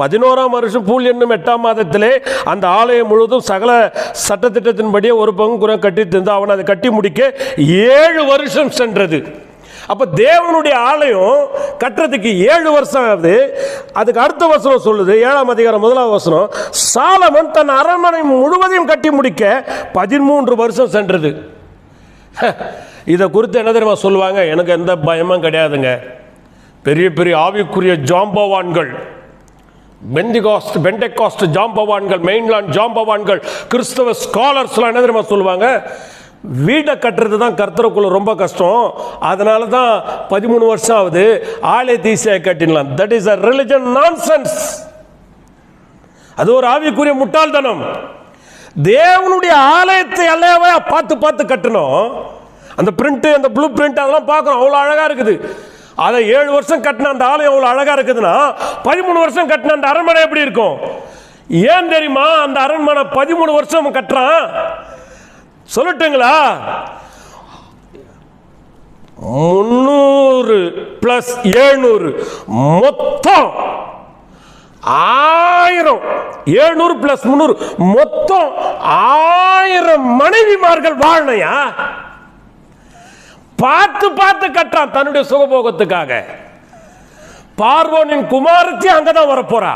பதினோராம் வருஷம் பூல் என்னும் எட்டாம் மாதத்திலே அந்த ஆலயம் முழுவதும் சகல சட்டத்திட்டத்தின்படியே ஒரு பங்கு குரம் கட்டி தந்து அவன் அதை கட்டி முடிக்க ஏழு வருஷம் சென்றது. அப்போ தேவனுடைய ஆலயம் கட்டுறதுக்கு ஏழு வருஷம் ஆகுது. அதுக்கு அடுத்த வசனம் சொல்லுது ஏழாம் அதிகாரம் முதலாவது வசனம் சாலமன் தன் அரண்மனை முழுவதையும் கட்டி முடிக்க பதிமூன்று வருஷம் சென்றது. இதை குறித்து என்ன தெரியுமா சொல்லுவாங்க? எனக்கு எந்த பயமும் கிடையாதுங்க. பெரிய பெரிய ஆவிக்குரிய ஜாம்பவான்கள். பெந்திகாஸ்ட் பெண்டெகாஸ்ட் ஜாம்பவான்கள் மெயின்லாண்ட் ஜாம்பவான்கள் கிறிஸ்தவ ஸ்காலர்ஸ்லாம் என்ன தெரியுமா சொல்லுவாங்க? வீடை கட்டுறது தான் கர்த்தருக்குள்ள ரொம்ப கஷ்டம். அதனால தான் பதிமூணு வருஷம் ஆகுது. ஆலை தீசியாக கட்டிடலாம் that is a religion nonsense அது ஒரு ஆவிக்குரிய முட்டாள்தனம். தேவனுடைய ஆலயத்தை அல்லவா பார்த்து பார்த்து கட்டணும். அந்த பிரிண்ட் அந்த ப்ளூ பிரிண்ட் அதெல்லாம் பார்க்குறோம் அவ்வளோ அழகாக இருக்குது. அதை ஏழு வருஷம் கட்டின அந்த ஆலயம் அவ்வளோ அழகா இருக்குதுன்னா பதிமூணு வருஷம் கட்டின அந்த அரண்மனை எப்படி இருக்கும்? ஏன் தெரியுமா? அந்த அரண்மனை பதிமூணு வருஷம் கட்டுறான். சொல்லட்டுங்களா? முந்நூறு பிளஸ் ஏழ்நூறு மொத்தம் ஆயிரம். எழுநூறு பிளஸ் முந்நூறு மொத்தம் ஆயிரம் மனைவிமார்கள் வாழனையா பார்த்து பார்த்து கட்டுறான் தன்னுடைய சுகபோகத்துக்காக. பார்வோனின் குமாரத்தி அங்கதான் வரப்போறா.